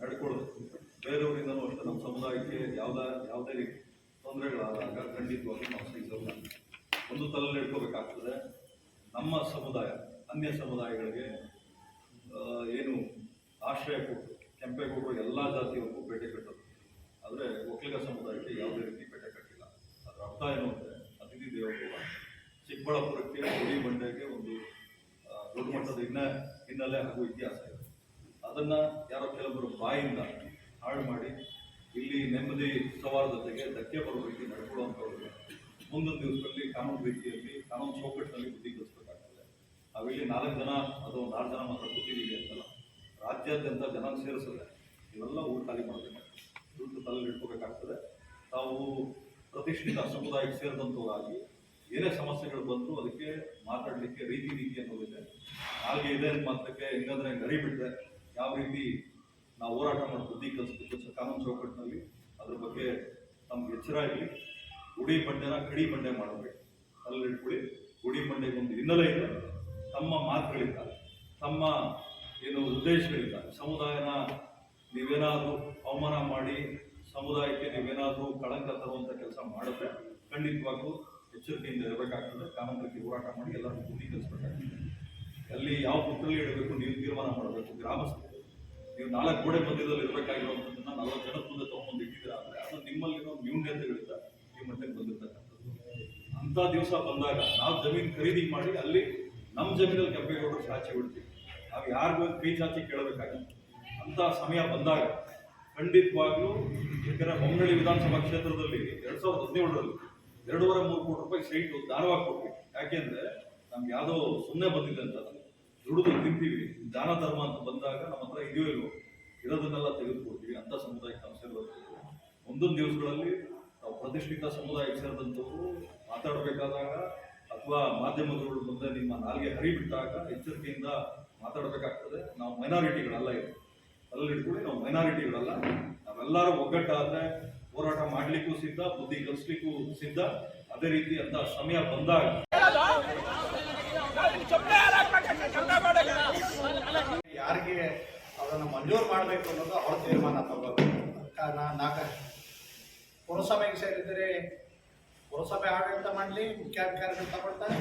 ನಡ್ಕೊಳ್ಳೋದು. ಬೇರೆಯವರಿಂದನೂ ಅಷ್ಟೇ, ನಮ್ಮ ಸಮುದಾಯಕ್ಕೆ ಯಾವ್ದ, ಯಾವುದೇ ರೀತಿ ತೊಂದರೆಗಳಾದಾಗ ಖಂಡಿತವಾಗಿ ನಾವು ಸಹಿಸೋಲ್ಲ ಒಂದು ತಲೆಯಲ್ಲಿ ಇಟ್ಕೋಬೇಕಾಗ್ತದೆ. ನಮ್ಮ ಸಮುದಾಯ, ಅನ್ಯ ಸಮುದಾಯಗಳಿಗೆ ಏನು ಆಶ್ರಯ ಕೊಟ್ಟು ಕೆಂಪೇಗೌಡರು ಎಲ್ಲ ಜಾತಿಯವರೆಗೂ ಪೇಟೆ ಕಟ್ಟೋದು. ಆದರೆ ಒಕ್ಕಲಿಗ ಸಮುದಾಯಕ್ಕೆ ಯಾವುದೇ ರೀತಿ ಪೇಟೆ ಕಟ್ಟಿಲ್ಲ. ಅದರ ಅರ್ಥ ಏನು ಅಂದರೆ ಅತಿಥಿ ದೇವೋಭವ ಚಿಕ್ಕಬಳ್ಳಾಪುರಕ್ಕೆ, ಗುಡಿ ಬಂಡೆಗೆ ಒಂದು ದೊಡ್ಡ ಮಟ್ಟದ ಹಿನ್ನ, ಹಿನ್ನೆಲೆ ಹಾಗೂ ಇತಿಹಾಸ ಇದೆ. ಅದನ್ನ ಯಾರೋ ಕೆಲವರು ಬಾಯಿಂದ ಹಾಳು ಮಾಡಿ ಇಲ್ಲಿ ನೆಮ್ಮದಿ ಸೌಹಾರ್ದತೆಗೆ ಧಕ್ಕೆ ಬರೋ ರೀತಿ ನಡ್ಕೊಳ್ಳುವಂಥವ್ರಿಗೆ ಮುಂದೊಂದು ದಿವಸದಲ್ಲಿ ಕಾನೂನು ರೀತಿಯಲ್ಲಿ ಕಾನೂನು ಚೌಕಟ್ಟಿನಲ್ಲಿ ಬುದ್ಧಿ ನಾವಿಲ್ಲಿ ನಾಲ್ಕು ಜನ ಅಥವಾ ನಾಲ್ಕು ಜನ ಮಾತ್ರ ಕೂತಿದ್ದೀವಿ ಅಂತಲ್ಲ, ರಾಜ್ಯಾದ್ಯಂತ ಜನ ಸೇರಿಸಿದ್ರೆ ಇವೆಲ್ಲ ಊರು ಖಾಲಿ ಮಾಡಬೇಕು. ದುಡ್ಡು ತಲೆಯಲ್ಲಿ ಇಟ್ಕೋಬೇಕಾಗ್ತದೆ. ತಾವು ಪ್ರತಿಷ್ಠಿತ ಸಮುದಾಯಕ್ಕೆ ಸೇರಿದಂಥವರಾಗಿ ಏನೇ ಸಮಸ್ಯೆಗಳು ಬಂತು ಅದಕ್ಕೆ ಮಾತಾಡಲಿಕ್ಕೆ ರೀತಿ ರೀತಿ ಅನ್ನೋದಿದೆ. ಹಾಗೆ ಇದೆ ಮಾತ್ರಕ್ಕೆ ಹೆಂಗಂದ್ರೆ ಗರಿ ಬಿಟ್ಟರೆ ಯಾವ ರೀತಿ ನಾವು ಹೋರಾಟ ಮಾಡಿ ಬುದ್ಧಿ ಕಲಿಸ್ಬೇಕು ಕಾನೂನು ಚೌಕಟ್ಟಿನಲ್ಲಿ ಅದ್ರ ಬಗ್ಗೆ ನಮ್ಗೆ ಎಚ್ಚರ ಇರಲಿ. ಗುಡಿ ಬಂಡೆನ ಕಡಿ ಬಂಡೆ ಮಾಡಬೇಕು. ಅಲ್ಲಿ ಇಟ್ಕೊಳ್ಳಿ. ಗುಡಿ ಬಂಡೆಗೆ ಒಂದು ಹಿನ್ನೆಲೆ ಇಲ್ಲ. ತಮ್ಮ ಮಾತುಗಳಿಂದ ತಮ್ಮ ಏನು ಉದ್ದೇಶಗಳಿಲ್ಲ. ಸಮುದಾಯನ ನೀವೇನಾದರೂ ಅವಮಾನ ಮಾಡಿ ಸಮುದಾಯಕ್ಕೆ ನೀವೇನಾದರೂ ಕಳಂಕ ತರುವಂಥ ಕೆಲಸ ಮಾಡಿದ್ರೆ ಖಂಡಿತವಾಗ್ಲೂ ಎಚ್ಚರಿಕೆಯಿಂದ ಇರಬೇಕಾಗ್ತದೆ. ಕಾನೂನು ರೀತಿ ಹೋರಾಟ ಮಾಡಿ ಎಲ್ಲರಿಗೂ ಬುದ್ಧಿ ಕಲಿಸ್ಬೇಕಾಗ್ತದೆ. ಅಲ್ಲಿ ಯಾವ ಪುತ್ರಲ್ಲಿ ಇಡಬೇಕು, ನೀವು ತೀರ್ಮಾನ ಮಾಡಬೇಕು. ಗ್ರಾಮಸ್ಥರು ನೀವು ನಾಲ್ಕು ಗೋಡೆ ಮಧ್ಯದಲ್ಲಿ ಇರಬೇಕಾಗಿರುವಂಥದ್ದನ್ನ ನಲವತ್ತು ಜನದ ಮುಂದೆ ತಗೊಂಡ್ಬಂದು ಇಟ್ಟಿದ್ದೀರಾ ಅದು ನಿಮ್ಮಲ್ಲಿರೋ ನ್ಯೂನ್ಯತೆಗಳಿಂದ ಈ ಮಟ್ಟಕ್ಕೆ ಬಂದಿರ್ತಕ್ಕಂಥದ್ದು. ಅಂಥ ದಿವಸ ಬಂದಾಗ ನಾವು ಜಮೀನು ಖರೀದಿ ಮಾಡಿ ಅಲ್ಲಿ ನಮ್ಮ ಜಮೀನಲ್ಲಿ ಕೆಂಪೇಗೌಡರು ಚಾಚಿ ಬಿಡ್ತೀವಿ ನಾವು ಯಾರಿಗೂ ಕೈ ಚಾಚಿ ಕೇಳಬೇಕಾಗಿತ್ತು ಅಂಥ ಸಮಯ ಬಂದಾಗ ಖಂಡಿತವಾಗ್ಲೂ ಯಾಕಂದ್ರೆ ಹೊಂಗಳಿ ವಿಧಾನಸಭಾ ಕ್ಷೇತ್ರದಲ್ಲಿ ಎರಡ್ ಸಾವಿರದ ಹದಿನೇಳರಲ್ಲಿ ಎರಡೂವರೆ ಮೂರು ಕೋಟಿ ರೂಪಾಯಿ ಸೈಟು ದಾನವಾಗಿ ಕೊಟ್ವಿ. ಯಾಕೆಂದ್ರೆ ನಮ್ಗೆ ಯಾವುದೋ ಸುಮ್ಮನೆ ಬಂದಿದೆ ಅಂತ. ದಾನ ಧರ್ಮ ಅಂತ ಬಂದಾಗ ನಮ್ಮ ಹತ್ರ ಇದೆಯೋ ಇಲ್ವೋ, ಇರೋದನ್ನೆಲ್ಲ ತೆಗೆದುಕೊಡ್ತೀವಿ ಅಂತ ಸಮುದಾಯಕ್ಕೆ ನಾವು ಒಂದೊಂದು ದಿವಸಗಳಲ್ಲಿ ನಾವು ಪ್ರತಿಷ್ಠಿತ ಸಮುದಾಯಕ್ಕೆ ಸೇರಿದಂಥವ್ರು ಮಾತಾಡಬೇಕಾದಾಗ ಅಥವಾ ಮಾಧ್ಯಮಗಳು ಮುಂದೆ ನಿಮ್ಮ ನಾಲ್ಗೆ ಹರಿಬಿಟ್ಟಾಗ ಎಚ್ಚರಿಕೆಯಿಂದ ಮಾತಾಡಬೇಕಾಗ್ತದೆ. ನಾವು ಮೈನಾರಿಟಿಗಳಲ್ಲ ಇದೆ. ಅಲ್ಲಿ ಇಟ್ಕೊಳ್ಳಿ ನಾವು ಮೈನಾರಿಟಿಗಳಲ್ಲ. ನಾವೆಲ್ಲರೂ ಒಗ್ಗಟ್ಟಾದರೆ ಹೋರಾಟ ಮಾಡಲಿಕ್ಕೂ ಸಿದ್ಧ, ಬುದ್ಧಿ ಕಲಿಸ್ಲಿಕ್ಕೂ ಸಿದ್ಧ. ಅದೇ ರೀತಿ ಅಂತ ಸಮಯ ಬಂದಾಗ ಯಾರಿಗೆ ಅದನ್ನು ಮಂಜೂರು ಮಾಡಬೇಕು ಅನ್ನೋದು ಅವ್ರ ತೀರ್ಮಾನ ತಗೋಬೇಕು ಕಾರಣ ನಾಲ್ಕು ಪುರಸಭೆಗೆ ಸೇರಿದರೆ ಪುರಸಭೆ ಆಡಳಿತ ಮಾಡಲಿ ಮುಖ್ಯಾಧಿಕಾರಿಗಳು ತಗೊಳ್ತಾರೆ.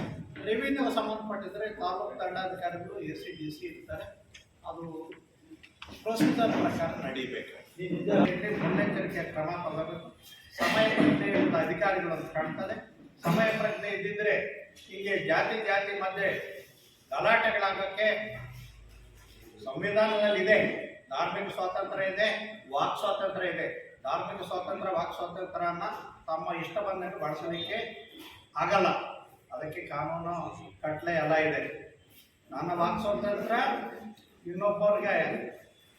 ರೆವಿನ್ಯೂ ಸಂಬಂಧಪಟ್ಟಿದ್ರೆ ತಾಲೂಕು ದಂಡಾಧಿಕಾರಿಗಳು ಎ ಸಿ ಡಿ ಸಿ ಇರ್ತಾರೆ. ಅದು ಪ್ರಸ್ತುತ ಪ್ರಕಾರ ನಡೀಬೇಕು. ಮುನ್ನೆಚ್ಚರಿಕೆ ಕ್ರಮ ತಗೋಬೇಕು. ಸಮಯ ಪ್ರಜ್ಞೆ ಇರುವ ಅಧಿಕಾರಿಗಳು ಅಂತ ಕಾಣ್ತದೆ. ಸಮಯ ಪ್ರಜ್ಞೆ ಇದ್ದಿದ್ರೆ ಹೀಗೆ ಜಾತಿ ಜಾತಿ ಮಧ್ಯೆ ಗಲಾಟೆಗಳಾಗಕ್ಕೆ ಸಂವಿಧಾನದಲ್ಲಿ ಇದೆ ಧಾರ್ಮಿಕ ಸ್ವಾತಂತ್ರ್ಯ ಇದೆ, ವಾಕ್ ಸ್ವಾತಂತ್ರ್ಯ ಇದೆ. ಧಾರ್ಮಿಕ ಸ್ವಾತಂತ್ರ್ಯ, ವಾಕ್ ಸ್ವಾತಂತ್ರ್ಯನ ತಮ್ಮ ಇಷ್ಟ ಬಂದಂಗೆ ಬಳಸಲಿಕ್ಕೆ ಆಗಲ್ಲ. ಅದಕ್ಕೆ ಕಾನೂನು ಕಟ್ಲೆ ಎಲ್ಲ ಇದೆ. ನನ್ನ ವಾಕ್ ಸ್ವಾತಂತ್ರ್ಯ ಇನ್ನೊಬ್ಬರಿಗೆ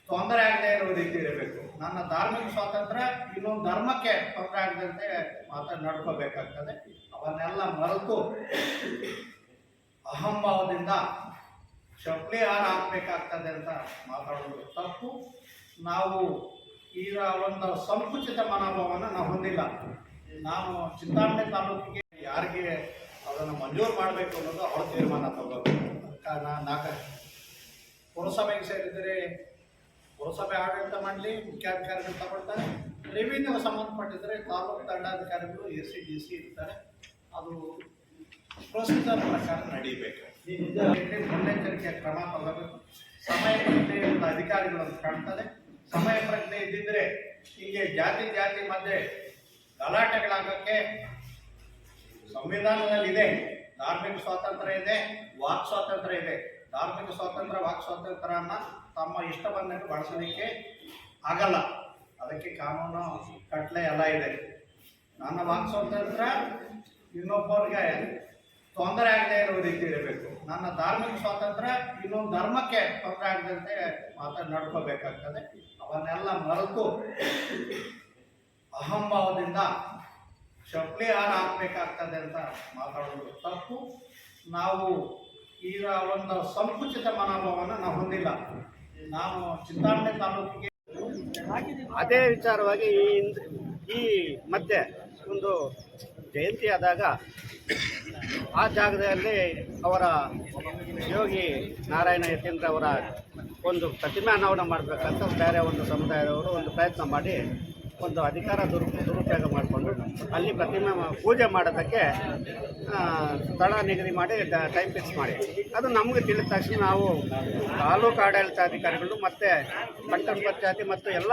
ತೊಂದರೆ ಆಗದೆ ಇರೋ ರೀತಿ ಇರಬೇಕು. ನನ್ನ ಧಾರ್ಮಿಕ ಸ್ವಾತಂತ್ರ್ಯ ಇನ್ನೊಂದು ಧರ್ಮಕ್ಕೆ ತೊಂದರೆ ಆಗದಂತೆ ಮಾತ್ರ ನಡ್ಕೋಬೇಕಾಗ್ತದೆ. ಅವನ್ನೆಲ್ಲ ಮರೆತು ಅಹಂಭಾವದಿಂದ ಚಪ್ಪಲಿ ಹಾರ ಹಾಕ್ಬೇಕಾಗ್ತದೆ ಅಂತ ಮಾತಾಡೋದು. ತಪ್ಪು. ನಾವು ಈಗ ಒಂದು ಸಂಕುಚಿತ ಮನೋಭಾವನ ನಾವು ಹೊಂದಿಲ್ಲ. ನಾನು ಚಿಂತಾಮಣಿ ತಾಲೂಕಿಗೆ ಯಾರಿಗೆ ಅದನ್ನು ಮಂಜೂರು ಮಾಡಬೇಕು ಅನ್ನೋದು ಅವ್ರ ತೀರ್ಮಾನ ತಗೋಬೇಕು. ನಾಲ್ಕು. ಪುರಸಭೆಗೆ ಸೇರಿದರೆ ಪುರಸಭೆ ಆಡಳಿತ ಮಾಡಲಿ, ಮುಖ್ಯಾಧಿಕಾರಿಗಳು ತಗೊಳ್ತಾರೆ. ರೆವಿನ್ಯೂ ಸಂಬಂಧಪಟ್ಟಿದ್ರೆ ತಾಲೂಕು ದಂಡಾಧಿಕಾರಿಗಳು ಎ ಸಿ, ಡಿ ಸಿ ಇರ್ತಾರೆ. ಅದು ಪ್ರಸ್ತುತ ಪ್ರಕಾರ ನಡೀಬೇಕು. ಮುನ್ನೆಚ್ಚರಿಕೆ ಕ್ರಮ ತಗೋಬೇಕು ಸಮಯ ಪ್ರಜ್ಞೆ ಅಂತ ಅಧಿಕಾರಿಗಳನ್ನು ಅಂತ ಕಾಣ್ತದೆ. ಸಮಯ ಪ್ರಜ್ಞೆ ಇದ್ದಿದ್ರೆ ಹೀಗೆ ಜಾತಿ ಜಾತಿ ಮಧ್ಯೆ ಗಲಾಟೆಗಳಾಗಕ್ಕೆ ಸಂವಿಧಾನದಲ್ಲಿ ಇದೆ ಧಾರ್ಮಿಕ ಸ್ವಾತಂತ್ರ್ಯ ಇದೆ, ವಾಕ್ ಸ್ವಾತಂತ್ರ್ಯ ಇದೆ. ಧಾರ್ಮಿಕ ಸ್ವಾತಂತ್ರ್ಯ, ವಾಕ್ ಸ್ವಾತಂತ್ರ್ಯನ ತಮ್ಮ ಇಷ್ಟ ಬಂದಂಗೆ ಬಳಸಲಿಕ್ಕೆ ಆಗಲ್ಲ. ಅದಕ್ಕೆ ಕಾನೂನು, ಕಟ್ಲೆ ಎಲ್ಲ ಇದೆ. ನನ್ನ ವಾಕ್ ಸ್ವಾತಂತ್ರ್ಯ ಇನ್ನೊಬ್ಬರಿಗೆ ತೊಂದರೆ ಆಗದೆ ಇರೋ ರೀತಿ ಇರಬೇಕು. ನನ್ನ ಧಾರ್ಮಿಕ ಸ್ವಾತಂತ್ರ್ಯ ಇನ್ನೊಂದು ಧರ್ಮಕ್ಕೆ ತೊಂದರೆ ಆಗದಂತೆ ಮಾತಾಡಿ ನಡ್ಕೋಬೇಕಾಗ್ತದೆ. ಅವನ್ನೆಲ್ಲ ಮರೆತು ಅಹಂಭಾವದಿಂದ ಚಪ್ಪಲಿ ಹಾರ ಹಾಕ್ಬೇಕಾಗ್ತದೆ ಅಂತ ಮಾತಾಡೋದು ತಪ್ಪು. ನಾವು ಈಗ ಒಂದು ಸಂಕುಚಿತ ಮನೋಭಾವವನ್ನು ನಾವು ಹೊಂದಿಲ್ಲ. ನಾನು ಚಿಂತಾಮಣಿ ತಾಲೂಕಿಗೆ ಅದೇ ವಿಚಾರವಾಗಿ ಈ ಈ ಮಧ್ಯೆ ಒಂದು ಜಯಂತಿ ಆದಾಗ ಆ ಜಾಗದಲ್ಲಿ ಅವರ ಯೋಗಿ ನಾರಾಯಣ ಯತೀಂದ್ರ ಅವರ ಒಂದು ಪ್ರತಿಮೆ ಅನಾವರಣ ಮಾಡಬೇಕಂತ ಬೇರೆ ಒಂದು ಸಮುದಾಯದವರು ಒಂದು ಪ್ರಯತ್ನ ಮಾಡಿ ಒಂದು ಅಧಿಕಾರ ದುರು ದುರುಪಯೋಗ ಮಾಡಿಕೊಂಡು ಅಲ್ಲಿ ಪ್ರತಿಮೆ ಪೂಜೆ ಮಾಡೋದಕ್ಕೆ ಸ್ಥಳ ನಿಗದಿ ಮಾಡಿ ಟೈಮ್ ಫಿಕ್ಸ್ ಮಾಡಿ. ಅದು ನಮಗೆ ತಿಳಿದ ತಕ್ಷಣ ನಾವು ತಾಲೂಕು ಆಡಳಿತಾಧಿಕಾರಿಗಳು ಮತ್ತು ಪಟ್ಟಣ ಪಂಚಾಯತಿ ಮತ್ತು ಎಲ್ಲ